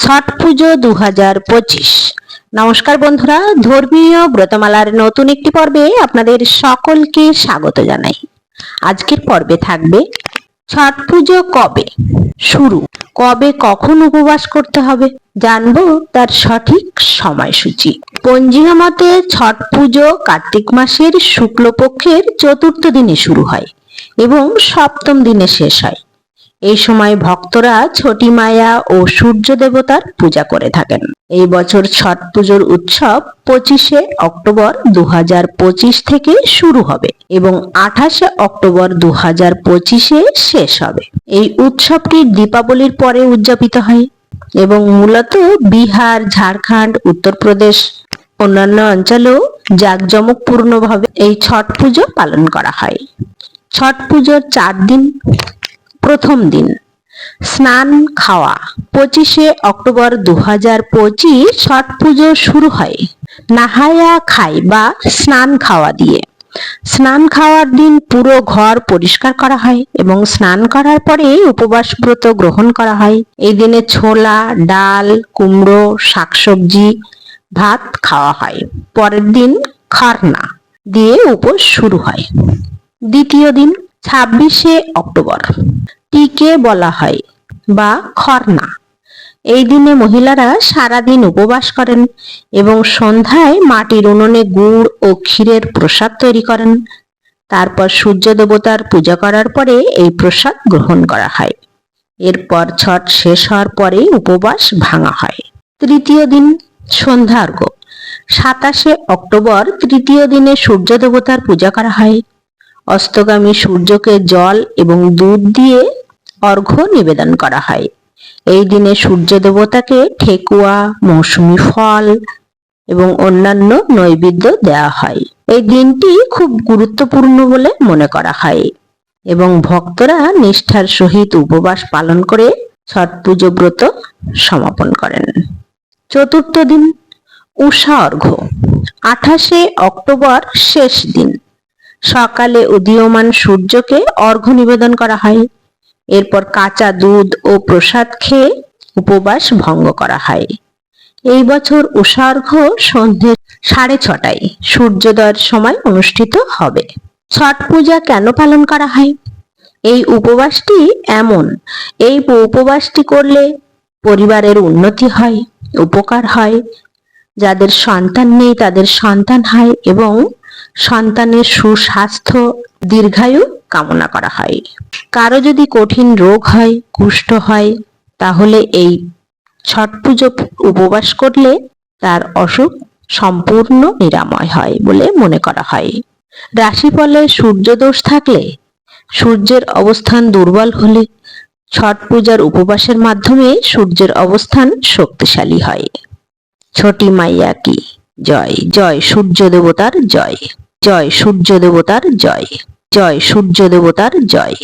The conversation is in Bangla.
ছট পুজো দু হাজার পঁচিশ। নমস্কার বন্ধুরা, ধর্মীয় ব্রতমালার নতুন একটি পর্বে আপনাদের সকলকে স্বাগত জানাই। আজকের পর্বে থাকবে ছট পুজো কবে? শুরু। কবে কখন উপবাস করতে হবে? জানব তার সঠিক সময়সূচি। পঞ্জিকা মতে ছট পুজো কার্তিক মাসের শুক্লপক্ষের চতুর্থ দিনে শুরু হয় এবং সপ্তম দিনে শেষ হয়। এই সময় ভক্তরা ছটি মায়া ও সূর্য দেবতার পূজা করে থাকেন। এই বছর ছট পুজোর উৎসব পঁচিশে অক্টোবর দু থেকে শুরু হবে এবং আঠাশে অক্টোবর দু হাজার পঁচিশে শেষ হবে। এই উৎসবটি দীপাবলির পরে উদযাপিত হয় এবং মূলত বিহার, ঝাড়খণ্ড, উত্তরপ্রদেশ, অন্যান্য অঞ্চলেও জাঁকজমকপূর্ণভাবে এই ছট পুজো পালন করা হয়। ছট পুজোর চার দিন প্রথম দিন। স্নান, খাওয়া। পঁচিশে অক্টোবর দু হাজার পঁচিশ ছট পুজো শুরু হয়। নাহায়া খাই বা স্নান খাওয়া দিয়ে। স্নান খাওয়ার দিন পুরো ঘর পরিষ্কার করা হয় এবং স্নান করার পরে উপবাস ব্রত গ্রহণ করা হয়। এই দিনে ছোলা, ডাল, কুমড়ো, শাকসবজি, ভাত খাওয়া হয়। পরের দিন খারনা দিয়ে উপোস শুরু হয়। দ্বিতীয় দিন ছাব্বিশে অক্টোবর। টিকে বলা হয় বা খরনা। এই দিনে মহিলারা সারাদিন উপবাস করেন এবং সন্ধ্যায় মাটির উনুনে গুড় ও ক্ষীরের প্রসাদ তৈরি করেন। তারপর সূর্য দেবতার পূজা করার পরে এই প্রসাদ গ্রহণ করা হয়। এরপর ছট শেষ হওয়ার পরে উপবাস ভাঙা হয়। তৃতীয় দিন সন্ধ্যার্ঘ্য। সাতাশে অক্টোবর তৃতীয় দিনে সূর্য দেবতার পূজা করা হয়। অস্তগামী সূর্যকে জল এবং দুধ দিয়ে অর্ঘ্য নিবেদন করা হয়। এই দিনে সূর্য দেবতাকে ঠেকুয়া, মৌসুমি ফল এবং অন্যান্য নৈবেদ্য দেওয়া হয়। এই দিনটি খুব গুরুত্বপূর্ণ বলে মনে করা হয় এবং ভক্তরা নিষ্ঠার সহিত উপবাস পালন করে ছট পুজো ব্রত সমাপন করেন। চতুর্থ দিন, উষা অর্ঘ্য। আঠাশে অক্টোবর শেষ দিন। সকালে উদীয়মান সূর্যকে অর্ঘ্য নিবেদন করা হয়। এরপর কাঁচা দুধ ও প্রসাদ খেয়ে উপবাস ভঙ্গ করা হয়। এই বছর উষার্ঘ্য সন্ধে সাড়ে ছটায় সূর্যোদয়ের সময় অনুষ্ঠিত হবে। ছট পূজা কেন পালন করা হয়? এই উপবাসটি এমন, এই উপবাসটি করলে পরিবারের উন্নতি হয়, উপকার হয়। যাদের সন্তান নেই তাদের সন্তান হয় এবং সন্তানের সুস্বাস্থ্য দীর্ঘায়ু কামনা করা হয়। কারও যদি কঠিন রোগ হয়, কুষ্ঠ হয়, তাহলে এই ছট পুজো উপবাস করলে তার অসুখ সম্পূর্ণ নিরাময় হয় বলে মনে করা হয়। রাশিফলে সূর্যদোষ থাকলে সূর্যের অবস্থান দুর্বল হলে ছট পূজার উপবাসের মাধ্যমে সূর্যের অবস্থান শক্তিশালী হয়। ছোটি মাইয়া কি? জয় জয় সূর্য দেবতার জয় জয় সূর্য দেবতার জয় জয় সূর্য দেবতার জয়।